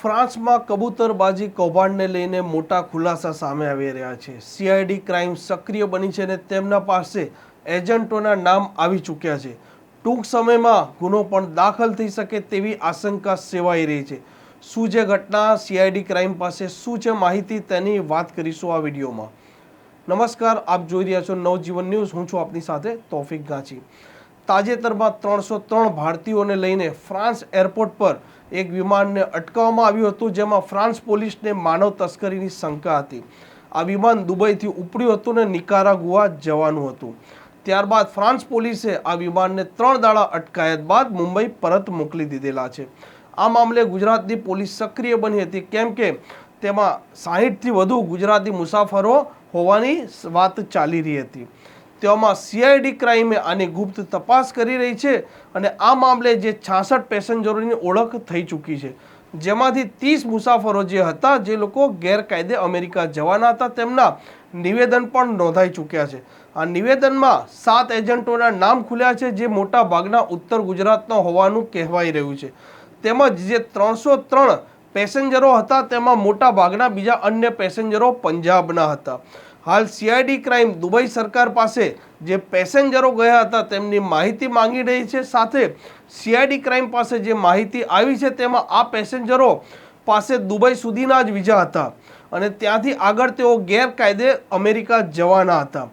ફ્રાન્સમાં કબૂતરબાજી કૌભાંડને લઈને મોટા ખુલાસા સામે આવી રહ્યા છે. સીઆઈડી ક્રાઇમ સક્રિય બની છે અને તેમના પાસે એજન્ટોના નામ આવી ચૂક્યા છે. ટૂંક સમયમાં ગુનો પણ દાખલ થઈ શકે તેવી આશંકા સેવાઈ રહી છે. શું જે ઘટના, સીઆઈડી ક્રાઇમ પાસે શું છે માહિતી તેની વાત કરીશું આ વિડીયોમાં. નમસ્કાર, આપ જોઈ રહ્યા છો નવજીવન ન્યૂઝ. હું છું આપની સાથે તોફિક ગાંચી. તાજેતરમાં ત્રણસો ત્રણ ભારતીયોને લઈને ફ્રાન્સ એરપોર્ટ પર એક વિમાનને અટકાવવામાં આવ્યું હતું, જેમાં ફ્રાન્સ પોલીસને માનવ તસ્કરીની શંકા હતી. આ વિમાન દુબઈથી ઉપડ્યું હતું ને નિકારાગુઆ જવાનું હતું. ત્યારબાદ ફ્રાન્સ પોલીસે આ વિમાનને ત્રણ દાડા અટકાયત બાદ મુંબઈ પરત મોકલી દીધેલા છે. આ મામલે ગુજરાતની પોલીસ સક્રિય બની હતી, કેમ કે તેમાં સાહીઠથી વધુ ગુજરાતી મુસાફરો હોવાની વાત ચાલી રહી હતી. તેમાં સીઆઈડી ક્રાઇમે આની ગુપ્ત તપાસ કરી રહી છે અને આ મામલે જે છાસઠ પેસેન્જરોની ઓળખ થઈ ચૂકી છે. જેમાંથી ત્રીસ મુસાફરો જે હતા, જે લોકો ગેરકાયદે અમેરિકા જવાના હતા, તેમના નિવેદન પણ નોંધાઈ ચૂક્યા છે. આ નિવેદનમાં સાત એજન્ટોના નામ ખુલ્યા છે, જે મોટા ભાગના ઉત્તર ગુજરાતના હોવાનું કહેવાઈ રહ્યું છે. તેમજ જે ત્રણસો ત્રણ પેસેન્જરો હતા, તેમાં મોટા ભાગના બીજા અન્ય પેસેન્જરો પંજાબના હતા. હાલ સીઆઈડી ક્રાઇમ દુબઈ સરકાર પાસે જે પેસેન્જરો ગયા હતા તેમની માહિતી માંગી રહી છે. સાથે સીઆઈડી ક્રાઇમ પાસે જે માહિતી આવી છે તેમાં આ પેસેન્જરો પાસે દુબઈ સુધીના જ વિઝા હતા અને ત્યાંથી આગળ તેઓ ગેરકાયદે અમેરિકા જવાના હતા.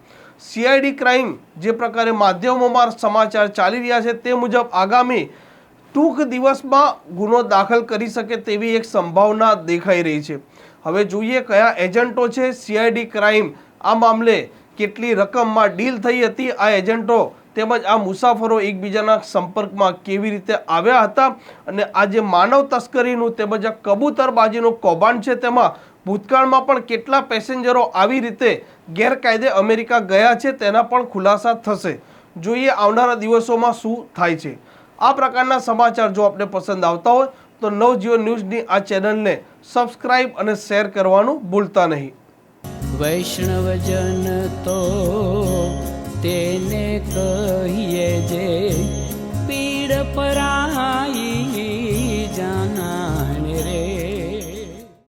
સીઆઈડી ક્રાઇમ જે પ્રકારે માધ્યમોમાં સમાચાર ચાલી રહ્યા છે તે મુજબ આગામી ટૂંક દિવસમાં ગુનો દાખલ કરી શકે તેવી એક સંભાવના દેખાઈ રહી છે. હવે જોઈએ કયા એજન્ટો છે સીઆઈડી ક્રાઇમ. આ મામલે કેટલી રકમમાં ડીલ થઈ હતી આ એજન્ટો તેમજ આ મુસાફરો એકબીજાના સંપર્કમાં કેવી રીતે આવ્યા હતા અને આ જે માનવ તસ્કરીનું તેમજ આ કબૂતરબાજીનું કૌભાંડ છે તેમાં ભૂતકાળમાં પણ કેટલા પેસેન્જરો આવી રીતે ગેરકાયદે અમેરિકા ગયા છે તેના પણ ખુલાસા થશે. જોઈએ આવનારા દિવસોમાં શું થાય છે. આ પ્રકારના સમાચાર જો આપને પસંદ આવતા હોય તો નવજીવન ન્યૂઝની આ ચેનલને સબસ્ક્રાઇબ અને શેર કરવાનું ભૂલતા નહીં. વૈષ્ણવજન તો તેને કહીએ જે પીડ પરાઈ